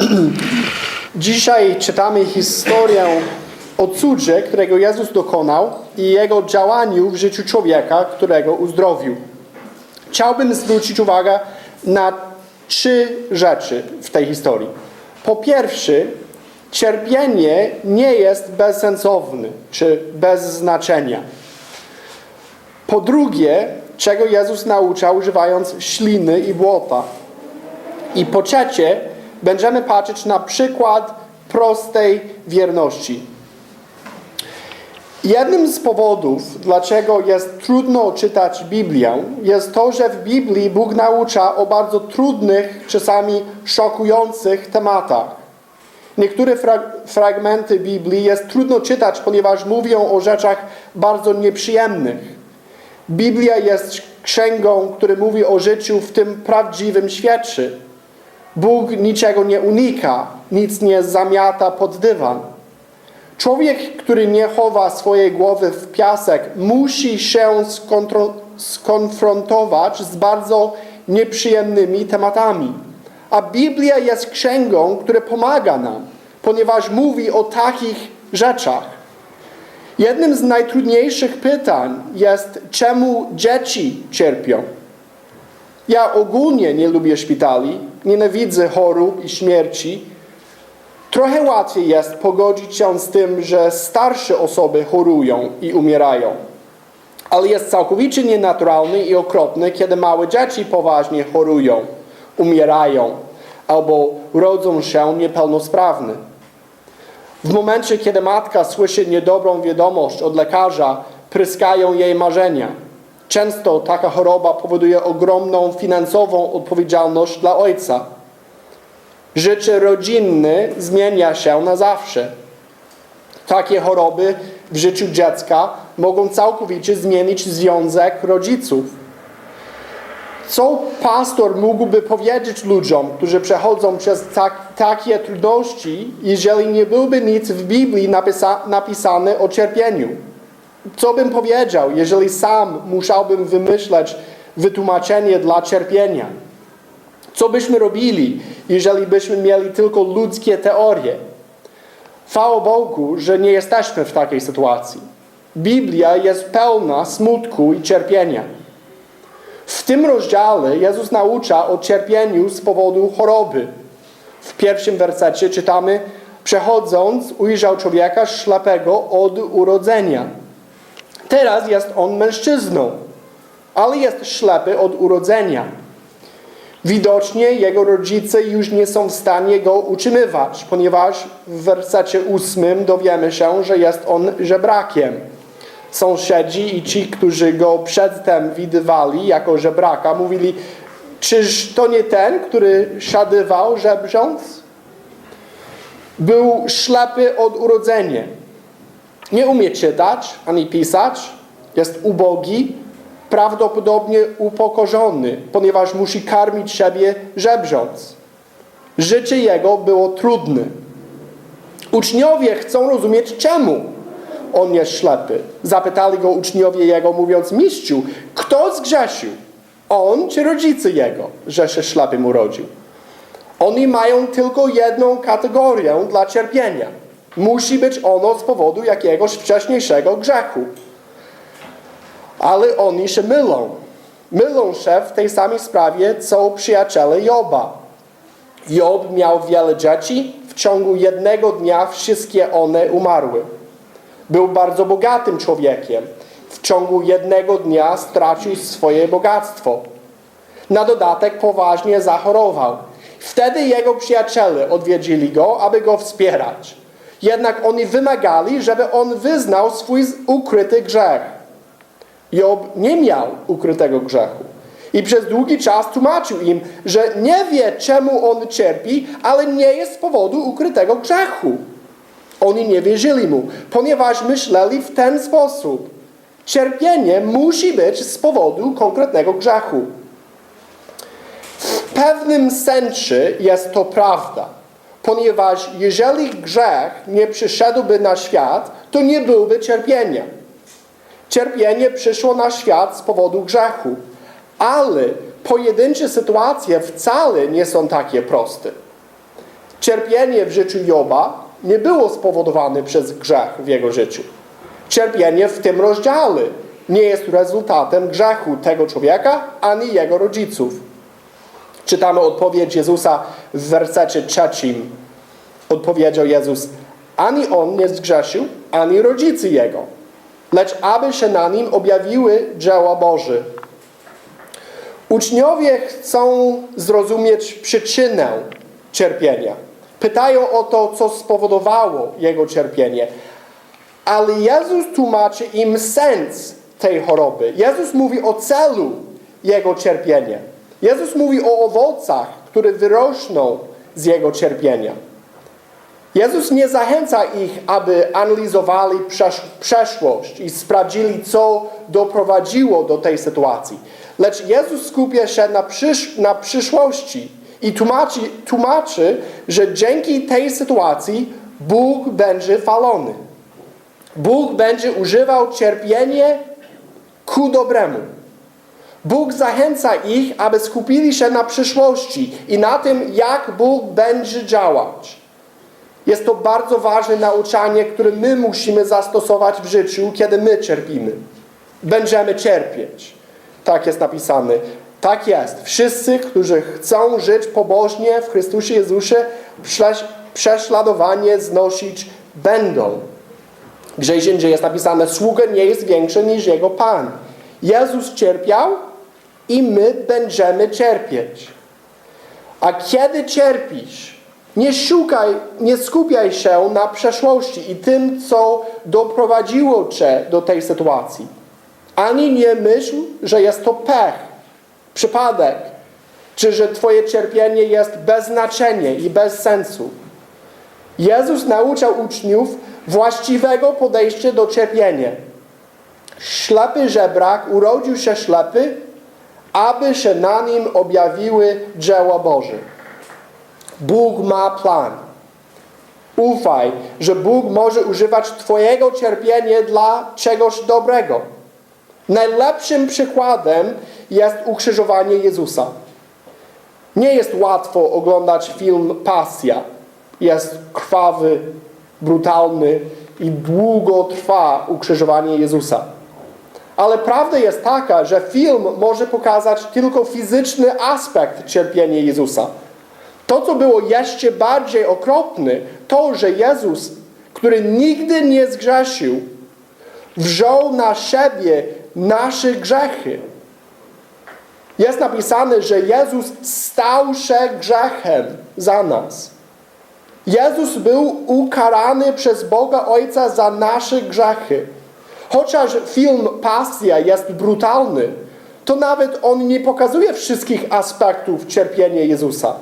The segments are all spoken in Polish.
Dzisiaj czytamy historię o cudzie, którego Jezus dokonał i jego działaniu w życiu człowieka, którego uzdrowił. Chciałbym zwrócić uwagę na trzy rzeczy w tej historii. Po pierwsze, cierpienie nie jest bezsensowne czy bez znaczenia. Po drugie, czego Jezus nauczał używając śliny i błota. I po trzecie, będziemy patrzeć na przykład prostej wierności. Jednym z powodów, dlaczego jest trudno czytać Biblię, jest to, że w Biblii Bóg naucza o bardzo trudnych, czasami szokujących tematach. Niektóre fra fragmenty Biblii jest trudno czytać, ponieważ mówią o rzeczach bardzo nieprzyjemnych. Biblia jest księgą, która mówi o życiu w tym prawdziwym świecie. Bóg niczego nie unika, nic nie zamiata pod dywan. Człowiek, który nie chowa swojej głowy w piasek, musi się skonfrontować z bardzo nieprzyjemnymi tematami. A Biblia jest księgą, która pomaga nam, ponieważ mówi o takich rzeczach. Jednym z najtrudniejszych pytań jest, czemu dzieci cierpią. Ja ogólnie nie lubię szpitali, nienawidzę chorób i śmierci. Trochę łatwiej jest pogodzić się z tym, że starsze osoby chorują i umierają. Ale jest całkowicie nienaturalny i okropny, kiedy małe dzieci poważnie chorują, umierają albo rodzą się niepełnosprawne. W momencie, kiedy matka słyszy niedobrą wiadomość od lekarza, pryskają jej marzenia. Często taka choroba powoduje ogromną finansową odpowiedzialność dla ojca. Życie rodzinne zmienia się na zawsze. Takie choroby w życiu dziecka mogą całkowicie zmienić związek rodziców. Co pastor mógłby powiedzieć ludziom, którzy przechodzą przez tak, takie trudności, jeżeli nie byłby nic w Biblii napisa, napisane o cierpieniu? Co bym powiedział, jeżeli sam musiałbym wymyśleć wytłumaczenie dla cierpienia? Co byśmy robili, jeżeli byśmy mieli tylko ludzkie teorie? Chwała Bogu, że nie jesteśmy w takiej sytuacji. Biblia jest pełna smutku i cierpienia. W tym rozdziale Jezus naucza o cierpieniu z powodu choroby. W pierwszym wersecie czytamy, przechodząc ujrzał człowieka ślepego od urodzenia. Teraz jest on mężczyzną, ale jest ślepy od urodzenia. Widocznie jego rodzice już nie są w stanie go utrzymywać, ponieważ w wersecie ósmym dowiemy się, że jest on żebrakiem. Sąsiedzi i ci, którzy go przedtem widywali jako żebraka, mówili, czyż to nie ten, który siadywał żebrząc? Był ślepy od urodzenia. Nie umie czytać ani pisać, jest ubogi, prawdopodobnie upokorzony, ponieważ musi karmić siebie żebrząc. Życie jego było trudne. Uczniowie chcą rozumieć czemu on jest ślepy. Zapytali go uczniowie jego, mówiąc, mistrzu, kto zgrzeszył? On czy rodzice jego, że się ślepym urodził? Oni mają tylko jedną kategorię dla cierpienia. Musi być ono z powodu jakiegoś wcześniejszego grzechu. Ale oni się mylą. Mylą się w tej samej sprawie, co przyjaciele Joba. Job miał wiele dzieci, w ciągu jednego dnia wszystkie one umarły. Był bardzo bogatym człowiekiem. W ciągu jednego dnia stracił swoje bogactwo. Na dodatek poważnie zachorował. Wtedy jego przyjaciele odwiedzili go, aby go wspierać. Jednak oni wymagali, żeby on wyznał swój ukryty grzech. Job nie miał ukrytego grzechu. I przez długi czas tłumaczył im, że nie wie, czemu on cierpi, ale nie jest z powodu ukrytego grzechu. Oni nie wierzyli mu, ponieważ myśleli w ten sposób. Cierpienie musi być z powodu konkretnego grzechu. W pewnym sensie jest to prawda, ponieważ jeżeli grzech nie przyszedłby na świat, to nie byłby cierpienia. Cierpienie przyszło na świat z powodu grzechu, ale pojedyncze sytuacje wcale nie są takie proste. Cierpienie w życiu Joba nie było spowodowane przez grzech w jego życiu. Cierpienie w tym rozdziale nie jest rezultatem grzechu tego człowieka ani jego rodziców. Czytamy odpowiedź Jezusa w wersecie trzecim. Odpowiedział Jezus, ani on nie zgrzeszył, ani rodzice jego, lecz aby się na nim objawiły dzieła Boże. Uczniowie chcą zrozumieć przyczynę cierpienia. Pytają o to, co spowodowało jego cierpienie. Ale Jezus tłumaczy im sens tej choroby. Jezus mówi o celu jego cierpienia. Jezus mówi o owocach, które wyrośną z jego cierpienia. Jezus nie zachęca ich, aby analizowali przesz przeszłość i sprawdzili, co doprowadziło do tej sytuacji. Lecz Jezus skupia się na, przysz na przyszłości i tłumaczy, tłumaczy, że dzięki tej sytuacji Bóg będzie falony. Bóg będzie używał cierpienie ku dobremu. Bóg zachęca ich, aby skupili się na przyszłości i na tym, jak Bóg będzie działać. Jest to bardzo ważne nauczanie, które my musimy zastosować w życiu, kiedy my cierpimy. Będziemy cierpieć. Tak jest napisane. Tak jest. Wszyscy, którzy chcą żyć pobożnie w Chrystusie Jezusie, prześladowanie znosić będą. Gdzieś indziej jest napisane, sługa nie jest większy niż jego Pan. Jezus cierpiał i my będziemy cierpieć. A kiedy cierpisz, nie szukaj, nie skupiaj się na przeszłości i tym, co doprowadziło cię do tej sytuacji. Ani nie myśl, że jest to pech, przypadek, czy że twoje cierpienie jest bez znaczenia i bez sensu. Jezus nauczał uczniów właściwego podejścia do cierpienia. Ślepy żebrak urodził się ślepy, aby się na nim objawiły dzieła Boże. Bóg ma plan. Ufaj, że Bóg może używać Twojego cierpienia dla czegoś dobrego. Najlepszym przykładem jest ukrzyżowanie Jezusa. Nie jest łatwo oglądać film Pasja. Jest krwawy, brutalny i długo trwa ukrzyżowanie Jezusa. Ale prawda jest taka, że film może pokazać tylko fizyczny aspekt cierpienia Jezusa. To, co było jeszcze bardziej okropne, to, że Jezus, który nigdy nie zgrzeszył, wziął na siebie nasze grzechy. Jest napisane, że Jezus stał się grzechem za nas. Jezus był ukarany przez Boga Ojca za nasze grzechy. Chociaż film Pasja jest brutalny, to nawet on nie pokazuje wszystkich aspektów cierpienia Jezusa.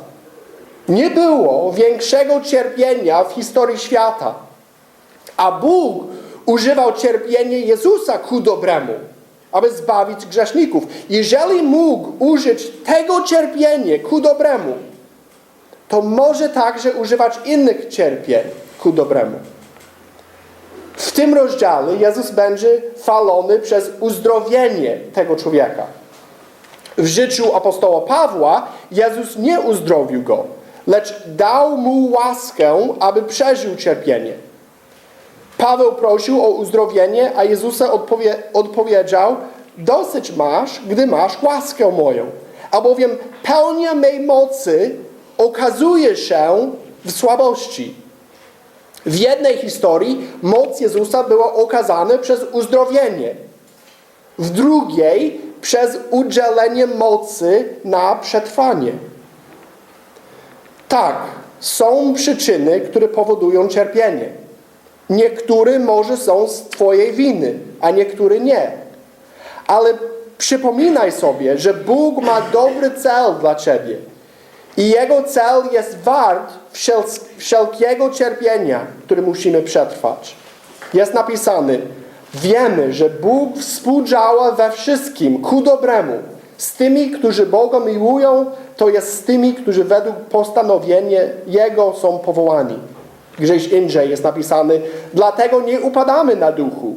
Nie było większego cierpienia w historii świata. A Bóg używał cierpienia Jezusa ku dobremu, aby zbawić grzeszników. Jeżeli mógł użyć tego cierpienia ku dobremu, to może także używać innych cierpień ku dobremu. W tym rozdziale Jezus będzie falony przez uzdrowienie tego człowieka. W życiu apostoła Pawła Jezus nie uzdrowił go, lecz dał mu łaskę, aby przeżył cierpienie. Paweł prosił o uzdrowienie, a Jezusa odpowie, odpowiedział: Dosyć masz, gdy masz łaskę moją. Albowiem pełnia mej mocy okazuje się w słabości. W jednej historii moc Jezusa była okazana przez uzdrowienie. W drugiej przez udzielenie mocy na przetrwanie. Tak, są przyczyny, które powodują cierpienie. Niektóre może są z Twojej winy, a niektóre nie. Ale przypominaj sobie, że Bóg ma dobry cel dla Ciebie. I Jego cel jest wart wszel wszelkiego cierpienia, które musimy przetrwać. Jest napisane, wiemy, że Bóg współdziała we wszystkim ku dobremu. Z tymi, którzy Boga miłują, to jest z tymi, którzy według postanowienia Jego są powołani. Gdzieś indziej jest napisane, dlatego nie upadamy na duchu,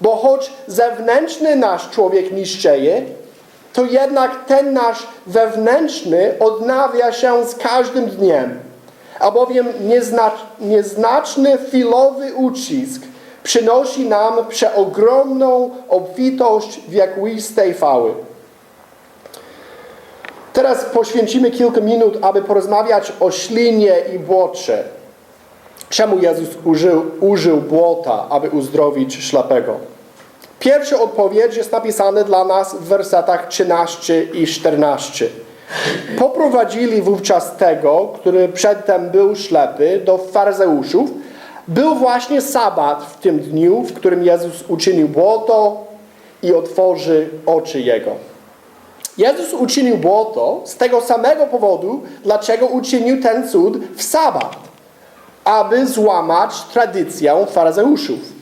bo choć zewnętrzny nasz człowiek niszczeje, to jednak ten nasz wewnętrzny odnawia się z każdym dniem. albowiem nieznacz, nieznaczny chwilowy ucisk przynosi nam przeogromną obfitość wiekuistej chwały. Teraz poświęcimy kilka minut, aby porozmawiać o ślinie i błocze. Czemu Jezus użył, użył błota, aby uzdrowić ślepego? Pierwsza odpowiedź jest napisana dla nas w wersetach 13 i 14. Poprowadzili wówczas tego, który przedtem był ślepy, do faryzeuszów. Był właśnie sabat w tym dniu, w którym Jezus uczynił błoto i otworzy oczy jego. Jezus uczynił błoto z tego samego powodu, dlaczego uczynił ten cud w sabat, aby złamać tradycję faryzeuszów.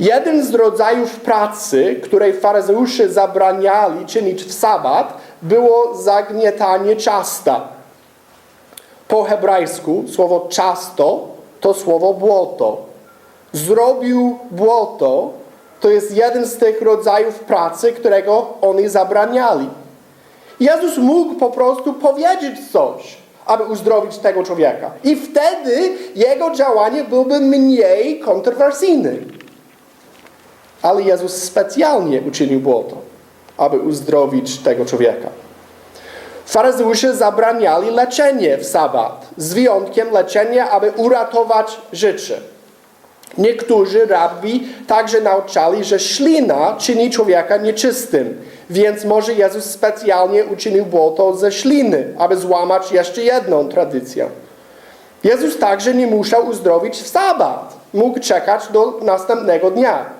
Jeden z rodzajów pracy, której faryzeusze zabraniali czynić w sabat, było zagnietanie ciasta. Po hebrajsku słowo ciasto to słowo błoto. Zrobił błoto to jest jeden z tych rodzajów pracy, którego oni zabraniali. Jezus mógł po prostu powiedzieć coś, aby uzdrowić tego człowieka. I wtedy jego działanie byłoby mniej kontrowersyjne. Ale Jezus specjalnie uczynił błoto, aby uzdrowić tego człowieka. Faryzeusze zabraniali leczenie w sabat, z wyjątkiem leczenia, aby uratować życie. Niektórzy rabbi także nauczali, że ślina czyni człowieka nieczystym, więc może Jezus specjalnie uczynił błoto ze śliny, aby złamać jeszcze jedną tradycję. Jezus także nie musiał uzdrowić w sabat. Mógł czekać do następnego dnia.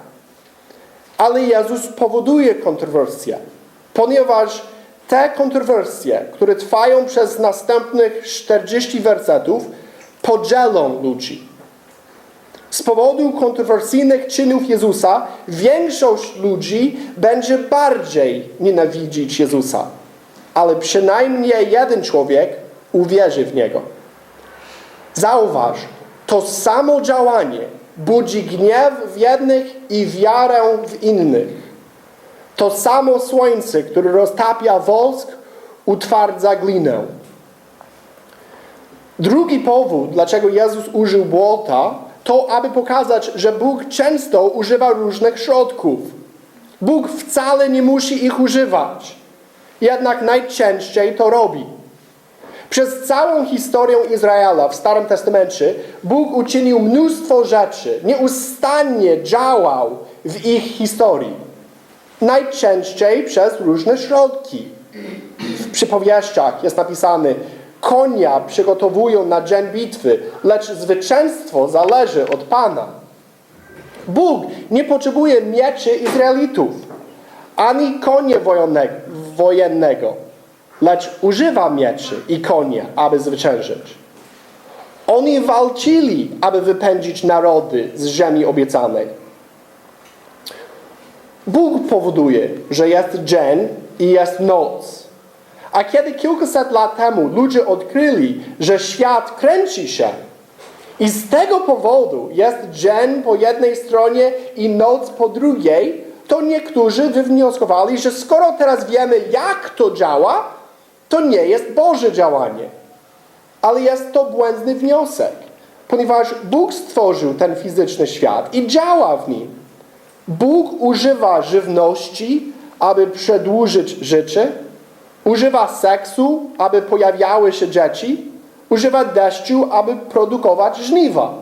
Ale Jezus powoduje kontrowersje, ponieważ te kontrowersje, które trwają przez następnych 40 wersetów, podzielą ludzi. Z powodu kontrowersyjnych czynów Jezusa większość ludzi będzie bardziej nienawidzić Jezusa. Ale przynajmniej jeden człowiek uwierzy w Niego. Zauważ, to samo działanie budzi gniew w jednych i wiarę w innych. To samo słońce, które roztapia wosk, utwardza glinę. Drugi powód, dlaczego Jezus użył błota, to aby pokazać, że Bóg często używa różnych środków. Bóg wcale nie musi ich używać, jednak najczęściej to robi. Przez całą historię Izraela w Starym Testamencie Bóg uczynił mnóstwo rzeczy, nieustannie działał w ich historii. Najczęściej przez różne środki. W przypowieściach jest napisane, konia przygotowują na dzień bitwy, lecz zwycięstwo zależy od Pana. Bóg nie potrzebuje mieczy Izraelitów, ani konia wojennego, lecz używa mieczy i konia, aby zwyciężyć. Oni walczyli, aby wypędzić narody z ziemi obiecanej. Bóg powoduje, że jest dzień i jest noc. A kiedy kilkaset lat temu ludzie odkryli, że świat kręci się i z tego powodu jest dzień po jednej stronie i noc po drugiej, to niektórzy wywnioskowali, że skoro teraz wiemy, jak to działa, to nie jest Boże działanie. Ale jest to błędny wniosek, ponieważ Bóg stworzył ten fizyczny świat i działa w nim. Bóg używa żywności, aby przedłużyć życie, używa seksu, aby pojawiały się dzieci, używa deszczu, aby produkować żniwa.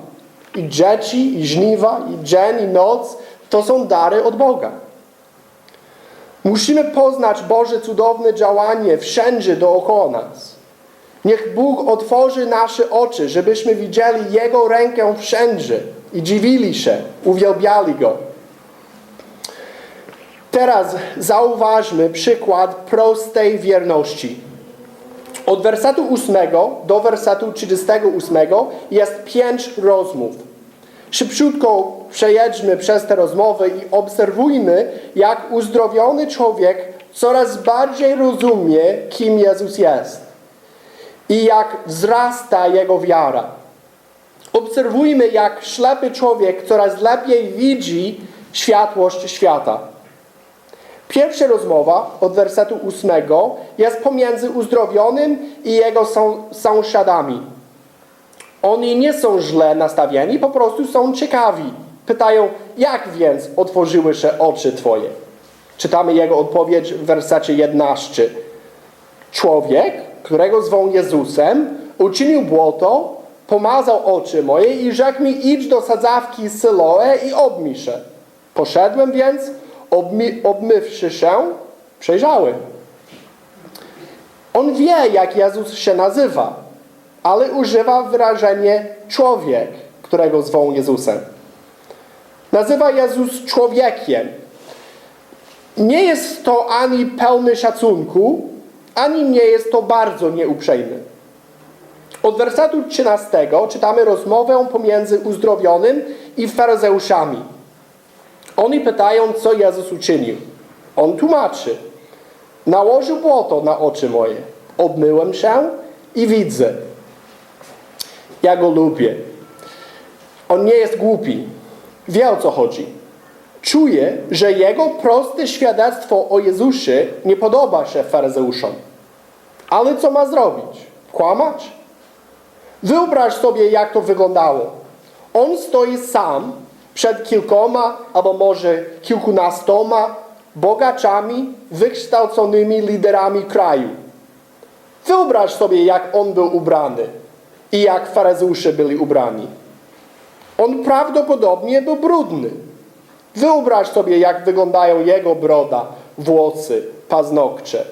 I dzieci, i żniwa, i dzień, i noc to są dary od Boga. Musimy poznać Boże cudowne działanie wszędzie dookoła nas. Niech Bóg otworzy nasze oczy, żebyśmy widzieli Jego rękę wszędzie i dziwili się, uwielbiali Go. Teraz zauważmy przykład prostej wierności. Od wersetu 8 do wersetu 38 jest pięć rozmów. Szybciutko przejedźmy przez te rozmowy i obserwujmy, jak uzdrowiony człowiek coraz bardziej rozumie, kim Jezus jest i jak wzrasta jego wiara. Obserwujmy, jak ślepy człowiek coraz lepiej widzi światłość świata. Pierwsza rozmowa od wersetu 8 jest pomiędzy uzdrowionym i jego sąsiadami. Oni nie są źle nastawieni, po prostu są ciekawi. Pytają, jak więc otworzyły się oczy Twoje? Czytamy jego odpowiedź w wersecie 11. Człowiek, którego zwą Jezusem, uczynił błoto, pomazał oczy moje i rzekł mi, idź do sadzawki Syloe i obmyj się. Poszedłem więc, obmy, obmywszy się, przejrzałem. On wie, jak Jezus się nazywa, ale używa wyrażenie człowiek, którego zwą Jezusem. Nazywa Jezus człowiekiem. Nie jest to ani pełny szacunku, ani nie jest to bardzo nieuprzejmy. Od wersetu 13 czytamy rozmowę pomiędzy uzdrowionym i faryzeuszami. Oni pytają, co Jezus uczynił. On tłumaczy. Nałożył błoto na oczy moje. Obmyłem się i widzę. Ja go lubię. On nie jest głupi. Wie o co chodzi. Czuje, że jego proste świadectwo o Jezusie nie podoba się faryzeuszom. Ale co ma zrobić? Kłamać? Wyobraź sobie, jak to wyglądało. On stoi sam przed kilkoma, albo może kilkunastoma bogaczami, wykształconymi liderami kraju. Wyobraź sobie, jak on był ubrany i jak faryzeusze byli ubrani. On prawdopodobnie był brudny. Wyobraź sobie, jak wyglądają jego broda, włosy, paznokcie.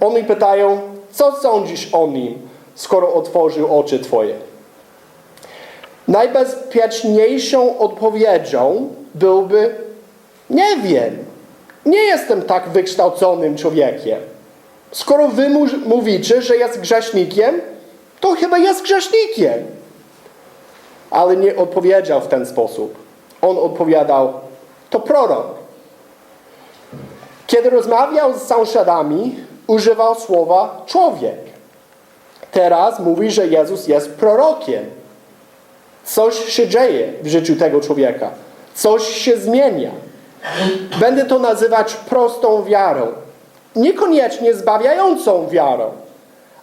Oni pytają, co sądzisz o nim, skoro otworzył oczy Twoje? Najbezpieczniejszą odpowiedzią byłby, nie wiem, nie jestem tak wykształconym człowiekiem. Skoro wy mówicie, że jest grzesznikiem, to chyba jest grzesznikiem. Ale nie odpowiedział w ten sposób. On odpowiadał, to prorok. Kiedy rozmawiał z sąsiadami, używał słowa człowiek. Teraz mówi, że Jezus jest prorokiem. Coś się dzieje w życiu tego człowieka. Coś się zmienia. Będę to nazywać prostą wiarą. Niekoniecznie zbawiającą wiarą,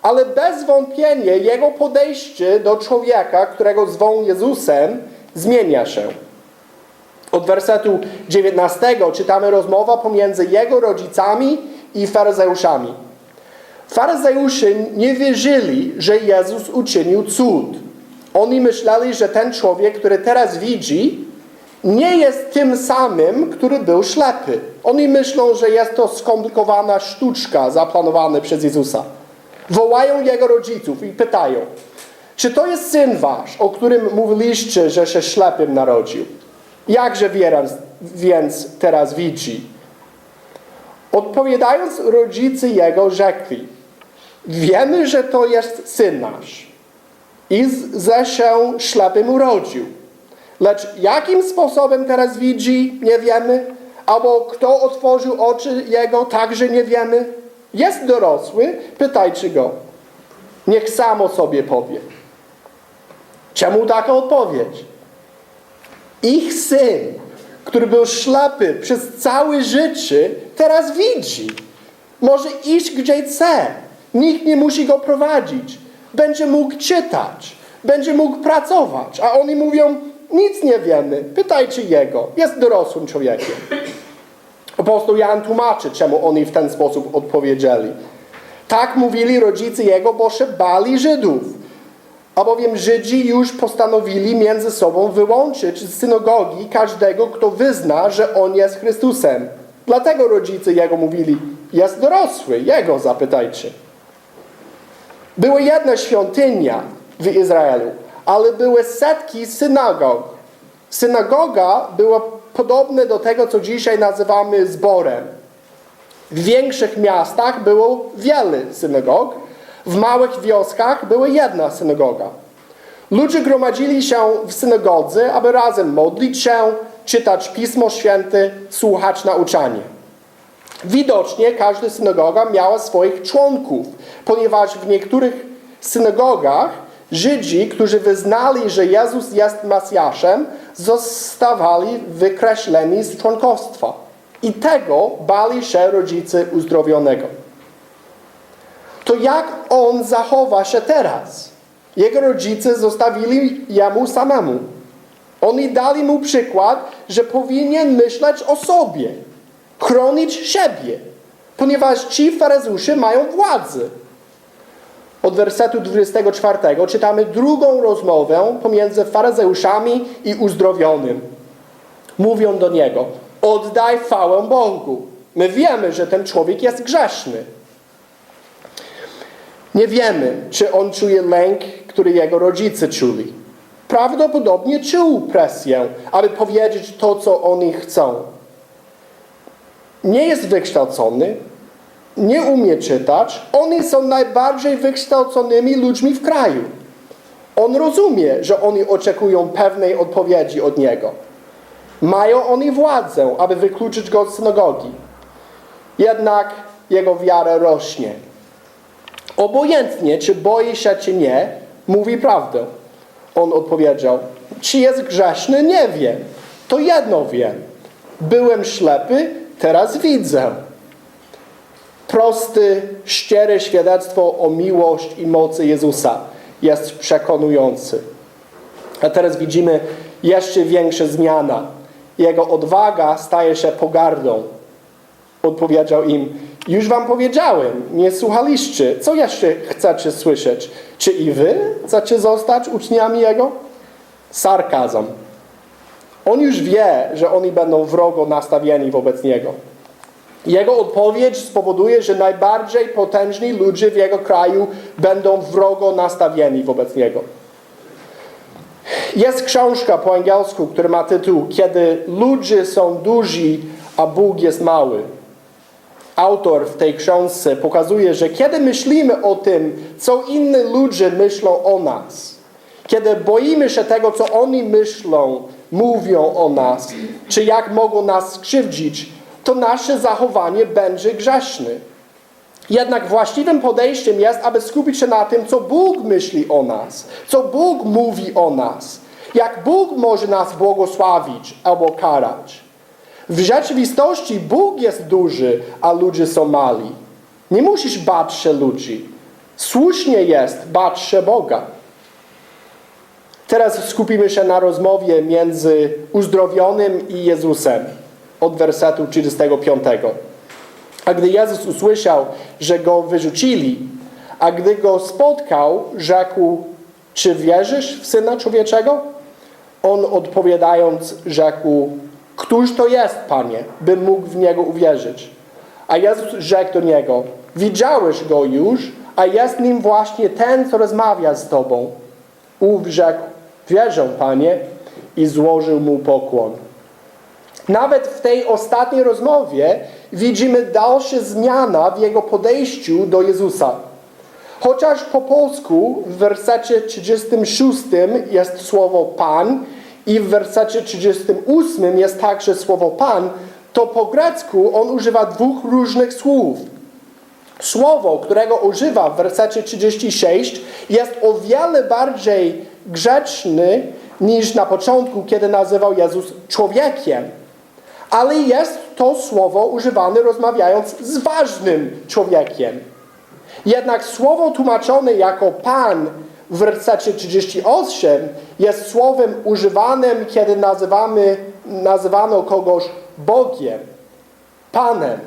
ale bez wątpienia jego podejście do człowieka, którego zwą Jezusem, zmienia się. Od wersetu 19 czytamy rozmowa pomiędzy jego rodzicami i faryzeuszami. Faryzeusze nie wierzyli, że Jezus uczynił cud. Oni myśleli, że ten człowiek, który teraz widzi, nie jest tym samym, który był ślepy. Oni myślą, że jest to skomplikowana sztuczka zaplanowana przez Jezusa. Wołają jego rodziców i pytają, czy to jest syn wasz, o którym mówiliście, że się ślepym narodził? Jakże więc, więc teraz widzi? Odpowiadając, rodzice jego rzekli, wiemy, że to jest syn nasz i ze się ślepym urodził. Lecz jakim sposobem teraz widzi, nie wiemy, albo kto otworzył oczy jego, także nie wiemy. Jest dorosły, pytajcie go. Niech samo sobie powie. Czemu taka odpowiedź? Ich syn, który był ślepy przez całe życie, teraz widzi. Może iść gdzie chce. Nikt nie musi go prowadzić. Będzie mógł czytać. Będzie mógł pracować. A oni mówią, nic nie wiemy. Pytajcie jego. Jest dorosłym człowiekiem. Apostoł Jan tłumaczy, czemu oni w ten sposób odpowiedzieli. Tak mówili rodzice jego, bo się bali Żydów. Albowiem Żydzi już postanowili między sobą wyłączyć z synagogi każdego, kto wyzna, że On jest Chrystusem. Dlatego rodzice Jego mówili, jest dorosły, Jego zapytajcie. Była jedna świątynia w Izraelu, ale były setki synagog. Synagoga była podobna do tego, co dzisiaj nazywamy zborem. W większych miastach było wiele synagog, w małych wioskach była jedna synagoga. Ludzie gromadzili się w synagodze, aby razem modlić się, czytać Pismo Święte, słuchać nauczania. Widocznie każda synagoga miała swoich członków, ponieważ w niektórych synagogach Żydzi, którzy wyznali, że Jezus jest Mesjaszem, zostawali wykreśleni z członkostwa. I tego bali się rodzice uzdrowionego. To jak on zachowa się teraz? Jego rodzice zostawili jemu samemu. Oni dali mu przykład, że powinien myśleć o sobie, chronić siebie, ponieważ ci faryzeusze mają władzę. Od wersetu 24 czytamy drugą rozmowę pomiędzy faryzeuszami i uzdrowionym. Mówią do niego: Oddaj chwałę Bogu. My wiemy, że ten człowiek jest grzeszny. Nie wiemy, czy on czuje lęk, który jego rodzice czuli. Prawdopodobnie czuł presję, aby powiedzieć to, co oni chcą. Nie jest wykształcony, nie umie czytać. Oni są najbardziej wykształconymi ludźmi w kraju. On rozumie, że oni oczekują pewnej odpowiedzi od niego. Mają oni władzę, aby wykluczyć go z synagogi. Jednak jego wiara rośnie. Obojętnie, czy boi się, czy nie, mówi prawdę. On odpowiedział, czy jest grzeszny, nie wiem. To jedno wiem. Byłem ślepy, teraz widzę. Prosty, szczere świadectwo o miłość i mocy Jezusa jest przekonujący. A teraz widzimy jeszcze większa zmiana. Jego odwaga staje się pogardą. Odpowiedział im, już wam powiedziałem, nie słuchaliście. Co jeszcze chcecie słyszeć? Czy i wy chcecie zostać uczniami Jego? Sarkazm. On już wie, że oni będą wrogo nastawieni wobec Niego. Jego odpowiedź spowoduje, że najbardziej potężni ludzie w Jego kraju będą wrogo nastawieni wobec Niego. Jest książka po angielsku, która ma tytuł Kiedy ludzie są duzi, a Bóg jest mały. Autor w tej książce pokazuje, że kiedy myślimy o tym, co inni ludzie myślą o nas, kiedy boimy się tego, co oni myślą, mówią o nas, czy jak mogą nas skrzywdzić, to nasze zachowanie będzie grzeszne. Jednak właściwym podejściem jest, aby skupić się na tym, co Bóg myśli o nas, co Bóg mówi o nas, jak Bóg może nas błogosławić albo karać. W rzeczywistości Bóg jest duży, a ludzie są mali. Nie musisz bać się ludzi. Słusznie jest bać się Boga. Teraz skupimy się na rozmowie między uzdrowionym i Jezusem od wersetu 35. A gdy Jezus usłyszał, że go wyrzucili, a gdy go spotkał, rzekł: Czy wierzysz w syna człowieczego? On odpowiadając, rzekł: Któż to jest, panie, bym mógł w niego uwierzyć? A Jezus rzekł do niego: Widziałeś go już, a jest nim właśnie ten, co rozmawia z tobą. Ów rzekł: Wierzę, panie, i złożył mu pokłon. Nawet w tej ostatniej rozmowie widzimy dalsze zmiana w jego podejściu do Jezusa. Chociaż po polsku w wersecie 36 jest słowo Pan i w wersecie 38 jest także słowo Pan, to po grecku on używa dwóch różnych słów. Słowo, którego używa w wersecie 36 jest o wiele bardziej grzeczny niż na początku, kiedy nazywał Jezus człowiekiem. Ale jest to słowo używane rozmawiając z ważnym człowiekiem. Jednak słowo tłumaczone jako Pan w wersecie 38 jest słowem używanym, kiedy nazywamy, nazywano kogoś Bogiem, Panem.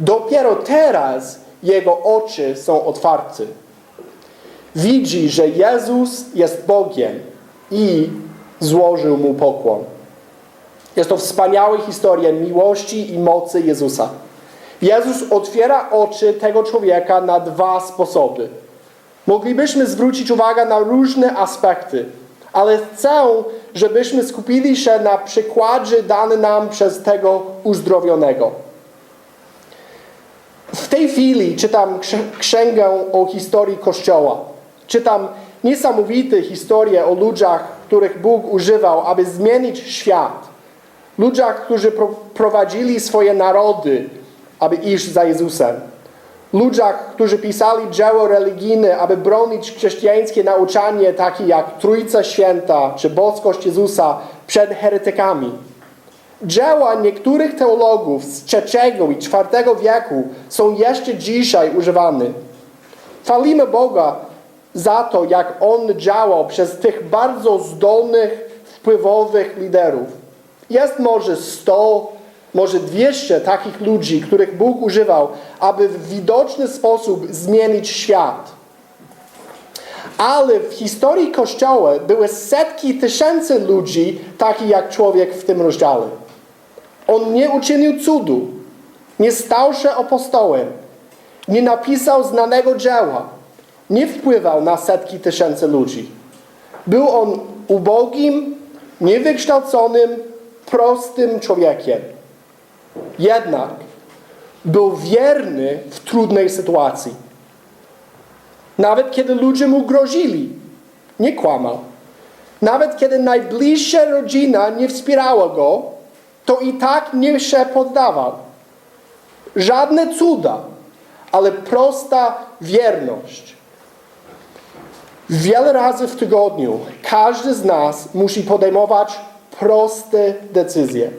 Dopiero teraz jego oczy są otwarte. Widzi, że Jezus jest Bogiem i złożył mu pokłon. Jest to wspaniała historia miłości i mocy Jezusa. Jezus otwiera oczy tego człowieka na dwa sposoby. Moglibyśmy zwrócić uwagę na różne aspekty, ale chcę, żebyśmy skupili się na przykładzie danym nam przez tego uzdrowionego. W tej chwili czytam księgę o historii Kościoła. Czytam niesamowite historie o ludziach, których Bóg używał, aby zmienić świat. Ludziach, którzy prowadzili swoje narody, aby iść za Jezusem. Ludziach, którzy pisali dzieło religijne, aby bronić chrześcijańskie nauczanie, takie jak Trójca Święta czy boskość Jezusa przed heretykami. Dzieła niektórych teologów z III i IV wieku są jeszcze dzisiaj używane. Chwalimy Boga, za to, jak on działał przez tych bardzo zdolnych, wpływowych liderów. Jest może 100, może 200 takich ludzi, których Bóg używał, aby w widoczny sposób zmienić świat. Ale w historii Kościoła były setki tysięcy ludzi, takich jak człowiek w tym rozdziale. On nie uczynił cudu, nie stał się apostołem, nie napisał znanego dzieła, nie wpływał na setki tysięcy ludzi. Był on ubogim, niewykształconym, prostym człowiekiem. Jednak był wierny w trudnej sytuacji. Nawet kiedy ludzie mu grozili, nie kłamał. Nawet kiedy najbliższa rodzina nie wspierała go, to i tak nie się poddawał. Żadne cuda, ale prosta wierność. Wiele razy w tygodniu każdy z nas musi podejmować proste decyzje.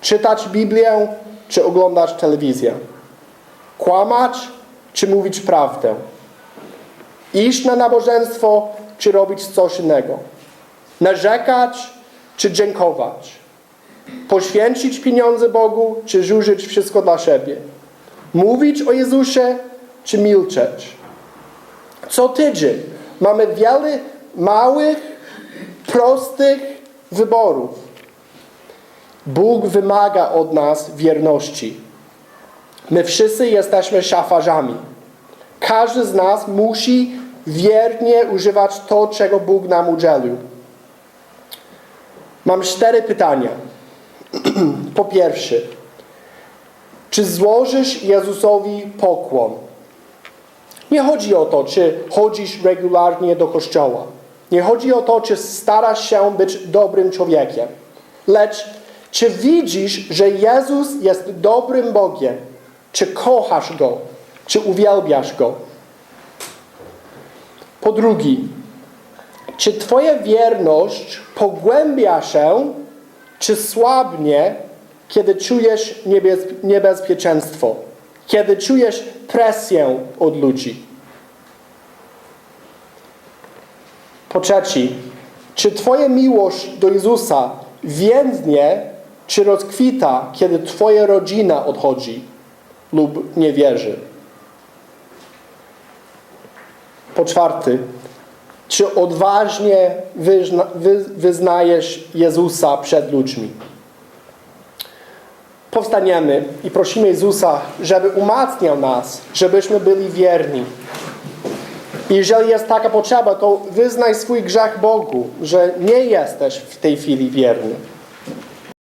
Czytać Biblię, czy oglądać telewizję. Kłamać, czy mówić prawdę. Iść na nabożeństwo, czy robić coś innego. Narzekać, czy dziękować. Poświęcić pieniądze Bogu, czy zużyć wszystko dla siebie. Mówić o Jezusie, czy milczeć. Co tydzień mamy wiele małych, prostych wyborów. Bóg wymaga od nas wierności. My wszyscy jesteśmy szafarzami. Każdy z nas musi wiernie używać to, czego Bóg nam udzielił. Mam cztery pytania. po pierwsze, czy złożysz Jezusowi pokłon? Nie chodzi o to, czy chodzisz regularnie do kościoła. Nie chodzi o to, czy starasz się być dobrym człowiekiem. Lecz czy widzisz, że Jezus jest dobrym Bogiem? Czy kochasz Go? Czy uwielbiasz Go? Po drugie, czy Twoja wierność pogłębia się, czy słabnie, kiedy czujesz niebez, niebezpieczeństwo? Kiedy czujesz presję od ludzi? Po trzecie, czy Twoja miłość do Jezusa więdnie, czy rozkwita, kiedy Twoja rodzina odchodzi lub nie wierzy? Po czwarte, czy odważnie wyzna, wy, wyznajesz Jezusa przed ludźmi? Powstaniemy i prosimy Jezusa, żeby umacniał nas, żebyśmy byli wierni. I jeżeli jest taka potrzeba, to wyznaj swój grzech Bogu, że nie jesteś w tej chwili wierny.